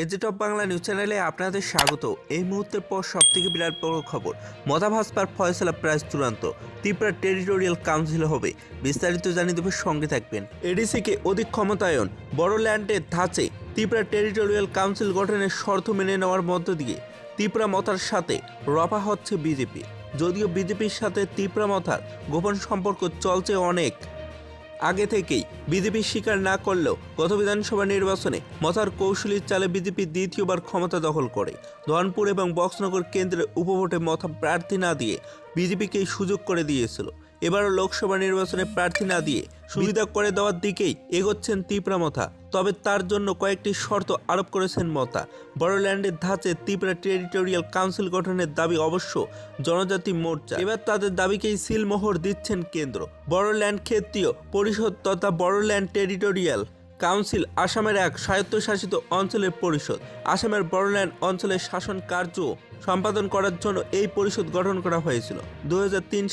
এজেট of Bangla news চ্যানেলে আপনাদের স্বাগত। এই মুহূর্তের পর সব থেকে বিরাট বড় খবর, মতাভাসপার ফয়সলা প্রাইস চূড়ান্ত, ত্রিপুরা টেরিটোরিয়াল কাউন্সিল হবে। বিস্তারিত জানিয়ে দেবে, সঙ্গে থাকবেন। এডিসিকে অধিক ক্ষমতায়ন বড়োল্যান্ডের ধাঁচে, ত্রিপুরা টেরিটোরিয়াল কাউন্সিল গঠনের শর্ত মেনে নেওয়ার মধ্য দিয়ে ত্রিপুরা মতার সাথে রফা হচ্ছে বিজেপি। যদিও বিজেপির সাথে ত্রিপুরা মথার গোপন সম্পর্ক চলছে অনেক আগে থেকেই বিজেপি স্বীকার না করলেও গত বিধানসভা নির্বাচনে মথার কৌশলীর চালে বিজেপি দ্বিতীয়বার ক্ষমতা দখল করে। ধনপুর এবং বক্সনগর কেন্দ্রের উপভোটে মথা প্রার্থী না দিয়ে বিজেপিকেই সুযোগ করে দিয়েছিল। এবারও লোকসভা নির্বাচনে প্রার্থী না দিয়ে সুবিধা করে দেওয়ার দিকেই এগোচ্ছেন ত্রিপুরা মথা। তবে তার জন্য কয়েকটি শর্ত আরোপ করেছেন মতা বড়োল্যান্ডের ধাঁচে ত্রিপুরা টেরিটোরিয়াল কাউন্সিল গঠনের দাবি অবশ্য জনজাতি মোর্চা। এবার তাদের দাবিকেই সিলমোহর দিচ্ছেন কেন্দ্র। বড়োল্যান্ড ক্ষেত্রীয় পরিষদ তথা বড়োল্যান্ড টেরিটোরিয়াল কাউন্সিল আসামের এক স্বায়ত্তশাসিত অঞ্চলের পরিষদ। আসামের বড়োল্যান্ড অঞ্চলের শাসন কার্য সম্পাদন করার জন্য এই পরিষদ গঠন করা হয়েছিল। দু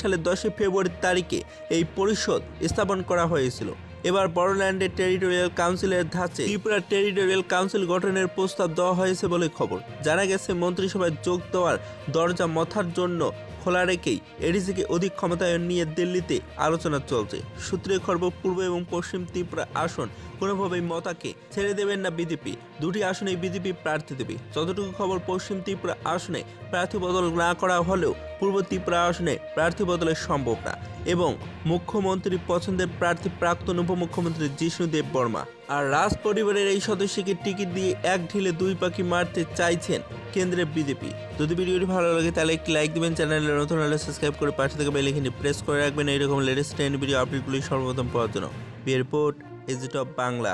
সালের দশই ফেব্রুয়ারির তারিখে এই পরিষদ স্থাপন করা হয়েছিল। এবার বড়োল্যান্ডের টেরিটোরিয়াল কাউন্সিলের ধাঁচে ত্রিপুরা টেরিটোরিয়াল কাউন্সিল গঠনের প্রস্তাব দেওয়া হয়েছে বলে খবর। জানা গেছে, মন্ত্রিসভায় যোগ দেওয়ার দরজা মথার জন্য খোলা রেখেই এডিসিকে অধিক ক্ষমতায়ন নিয়ে দিল্লিতে আলোচনা চলছে। সূত্রে খর্ব পূর্ব এবং পশ্চিম ত্রিপুরা আসন কোনোভাবেই মতাকে ছেড়ে দেবেন না বিজেপি। দুটি আসনেই বিজেপি প্রার্থী দেবে। যতটুকু খবর পশ্চিম ত্রিপুরা আসনে প্রার্থী বদল না করা হলেও পূর্ব ত্রিপুরা আসনে প্রার্থী বদলের সম্ভব না এবং মুখ্যমন্ত্রী পছন্দের প্রার্থী প্রাক্তন উপমুখ্যমন্ত্রী জিষ্ণুদেব বর্মা আর রাজ পরিবারের এই সদস্যকে টিকিট দিয়ে এক ঢিলে দুই পাখি মারতে চাইছেন কেন্দ্রের বিজেপি। যদি ভিডিওটি ভালো লাগে, তাহলে একটি লাইক দিবেন, চ্যানেলে নতুন হলে সাবস্ক্রাইব করে পাশে থেকে বেলাইখিনি প্রেস করে রাখবেন। এইরকম লেটেস্ট ট্রেন্ড ভিডিও আপডেটগুলি সর্বপ্রথম পাওয়ার জন্য। Report edit of Bangla